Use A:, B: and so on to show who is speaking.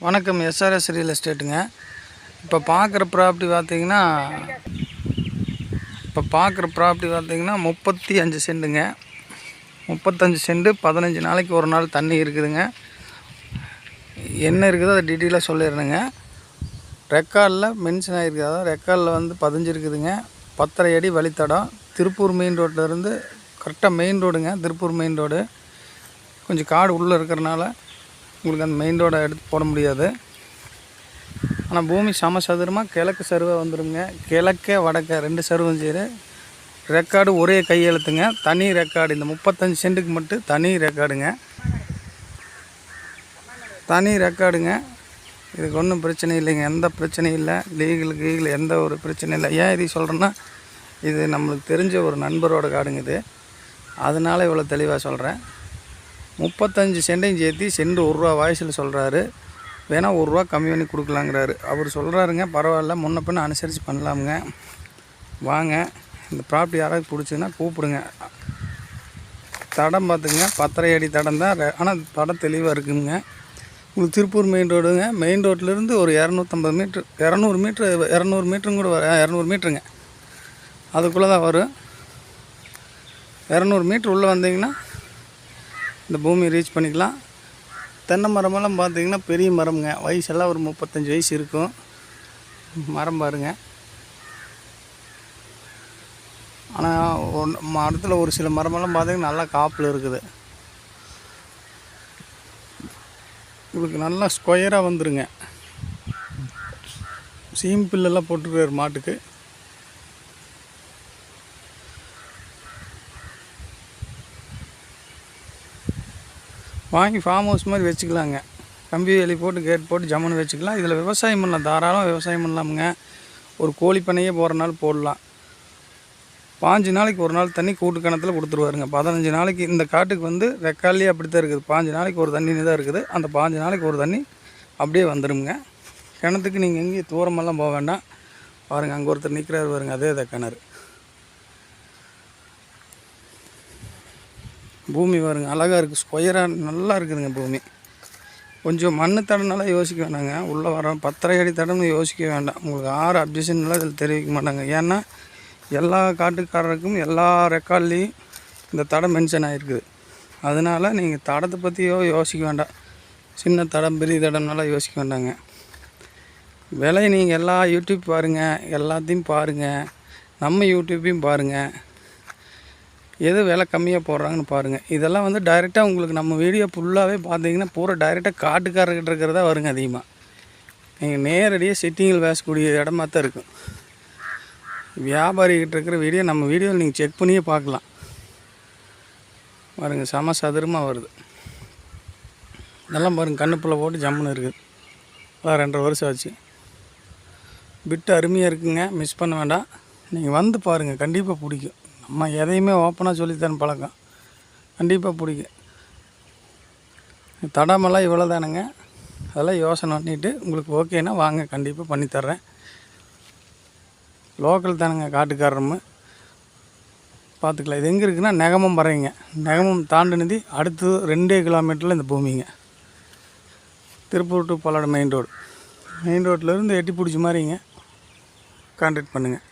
A: வணக்கம் SRS real எஸ்டேட்டுங்க இப்போ பார்க்குற ப்ராப்பர்ட்டி பார்த்தீங்கன்னா இப்போ பார்க்குற ப்ராப்பர்ட்டி பார்த்தீங்கன்னா முப்பத்தி அஞ்சு சென்ட்டுங்க முப்பத்தஞ்சு சென்ட் பதினஞ்சு நாளைக்கு ஒரு நாள் தண்ணி இருக்குதுங்க. என்ன இருக்குதோ அதை டீட்டெயிலாக சொல்லிடுறேங்க ரெக்கார்டில் மென்ஷன் ஆகிருக்கு அதாவது ரெக்கார்டில் வந்து பதிஞ்சிருக்குதுங்க பத்தரை அடி வழித்தடம். திருப்பூர் மெயின் ரோட்டிலேருந்து கரெக்டாக மெயின் ரோடுங்க திருப்பூர் மெயின் ரோடு கொஞ்சம் காடு உள்ளே இருக்கிறனால உங்களுக்கு அந்த மெயின் ரோடை எடுத்து போட முடியாது. ஆனால் பூமி சமசதுரமாக கிழக்கு சருவை வந்துடுங்க கிழக்கே வடக்க ரெண்டு சருவும் சரி. ரெக்கார்டு ஒரே கையெழுத்துங்க தனி ரெக்கார்டு இந்த முப்பத்தஞ்சு சென்ட்டுக்கு மட்டும் தனி ரெக்கார்டுங்க தனி ரெக்கார்டுங்க இதுக்கு ஒன்றும் பிரச்சனை இல்லைங்க. எந்த பிரச்சனையும் இல்லை. லீகல் கீகல் எந்த ஒரு பிரச்சனையும் இல்லை. ஏன் இது சொல்கிறேன்னா இது நம்மளுக்கு தெரிஞ்ச ஒரு நண்பரோட காடுங்க இது. அதனால் இவ்வளோ தெளிவாக சொல்கிறேன் முப்பத்தஞ்சு சென்டையும் சேர்த்து சென்ட் ஒரு ரூபா வாய்ஸில் சொல்கிறாரு வேணால் ஒரு ரூபா கம்மி பண்ணி கொடுக்கலாங்கிறாரு. அவர் சொல்கிறாருங்க பரவாயில்ல முன்ன பின்ன அனுசரித்து பண்ணலாமுங்க. வாங்க இந்த ப்ராப்பர்ட்டி யாராவது பிடிச்சிங்கன்னா கூப்பிடுங்க. தடம் பார்த்துங்க பத்தரை அடி தடம் தான். ஆனால் தடம் தெளிவாக இருக்குங்க. உங்களுக்கு திருப்பூர் மெயின் ரோடுங்க மெயின் ரோட்லேருந்து ஒரு இரநூத்தம்பது மீட்ரு இரநூறு மீட்ரு இரநூறு மீட்டரும் கூட வர இரநூறு மீட்ருங்க அதுக்குள்ளே தான் வரும். இரநூறு மீட்ரு உள்ளே வந்தீங்கன்னா இந்த பூமி ரீச் பண்ணிக்கலாம். தென்னை மரமெல்லாம் பார்த்தீங்கன்னா பெரிய மரம்ங்க. வயசெல்லாம் ஒரு முப்பத்தஞ்சு வயசு இருக்கும். மரம் பாருங்க. ஆனால் ஒன்று மரத்தில் ஒரு சில மரமெல்லாம் பார்த்தீங்கன்னா நல்லா காப்பில் இருக்குது. உங்களுக்கு நல்லா ஸ்கொயராக வந்துருங்க. சீம் பில்லெல்லாம் போட்டுருக்காரு மாட்டுக்கு. வாங்கி ஃபார்ம் ஹவுஸ் மாதிரி வச்சுக்கலாங்க. கம்பி வேலி போட்டு கேட் போட்டு ஜம்முன்னு வச்சுக்கலாம். இதில் விவசாயம் பண்ணலாம். தாராளம் விவசாயம் பண்ணலாமுங்க. ஒரு கோழி பண்ணையே போகிறனால போடலாம். பாஞ்சு நாளைக்கு ஒரு நாள் தண்ணி கூட்டு கிணத்துல கொடுத்துருவாருங்க. பதினஞ்சு நாளைக்கு இந்த காட்டுக்கு வந்து ரெக்காலே அப்படி தான் இருக்குது. பாஞ்சு நாளைக்கு ஒரு தண்ணி தான் இருக்குது. அந்த பாஞ்சு நாளைக்கு ஒரு தண்ணி அப்படியே வந்துடுங்க கிணத்துக்கு நீங்கள் எங்கேயும் தூரமெல்லாம் போக வேண்டாம். பாருங்கள் அங்கே ஒருத்தர் நிற்கிறார் பாருங்க அதே தான் கிணறு. பூமி பாருங்கள் அழகாக இருக்குது ஸ்கொயராக நல்லா இருக்குதுங்க பூமி. கொஞ்சம் மண் தடனால யோசிக்க வேண்டாங்க உள்ளே வர பத்தரை அடி தடம்னு யோசிக்க வேண்டாம். உங்களுக்கு ஆறு அப்ஜெக்ஷன்லாம் இதில் தெரிவிக்க மாட்டாங்க. ஏன்னா எல்லா காட்டுக்காரருக்கும் எல்லா ரெக்கார்ட்லேயும் இந்த தடம் மென்ஷன் ஆகிருக்குது அதனால் நீங்கள் தடத்தை பற்றியோ யோசிக்க வேண்டாம். சின்ன தடம் பெரிய தடம்னால யோசிக்க வேண்டாங்க. விலை நீங்கள் எல்லா யூடியூப் பாருங்கள் எல்லாத்தையும் பாருங்கள் நம்ம யூடியூப்பையும் பாருங்கள் எது விலை கம்மியாக போடுறாங்கன்னு பாருங்கள் இதெல்லாம் வந்து டைரெக்டாக உங்களுக்கு நம்ம வீடியோ ஃபுல்லாகவே பார்த்தீங்கன்னா பூரா டைரெக்டாக காட்டுக்காரர்கிட்ட இருக்கிறதா வருங்க அதிகமாக நீங்கள் நேரடியாக சிட்டிங்கில் பேசக்கூடிய இடமா தான் இருக்கும். வியாபாரிகிட்ட இருக்கிற வீடியோ நம்ம வீடியோவில் நீங்கள் செக் பண்ணியே பார்க்கலாம். பாருங்க சம சதுரமாக வருது. இதெல்லாம் பாருங்கள் கண்ணுப்புள்ள போட்டு ஜம்முன்னு இருக்குது. அதான் ரெண்டரை வருஷம் ஆச்சு. பிட்டு அருமையாக இருக்குங்க மிஸ் பண்ண வேண்டாம். நீங்கள் வந்து பாருங்கள் கண்டிப்பாக பிடிக்கும். அம்மா எதையுமே ஓப்பனாக சொல்லித்தரேன் பழக்கம். கண்டிப்பாக பிடிக்கும். தடமெல்லாம் இவ்வளோ தானுங்க அதெல்லாம் யோசனை பண்ணிவிட்டு உங்களுக்கு ஓகேனா வாங்க கண்டிப்பாக பண்ணித்தர்றேன். லோக்கல் தானுங்க காட்டுக்காரரும். பார்த்துக்கலாம் இது எங்கே இருக்குன்னா நெகமம் பறையுங்க நெகமம் தாண்டினது அடுத்து ரெண்டே கிலோமீட்டரில் இந்த பூமிங்க. Tiruppur to Palladam main road main ரோட்டிலேருந்து எட்டி பிடிச்ச மாதிரிங்க. கான்டாக்ட் பண்ணுங்கள்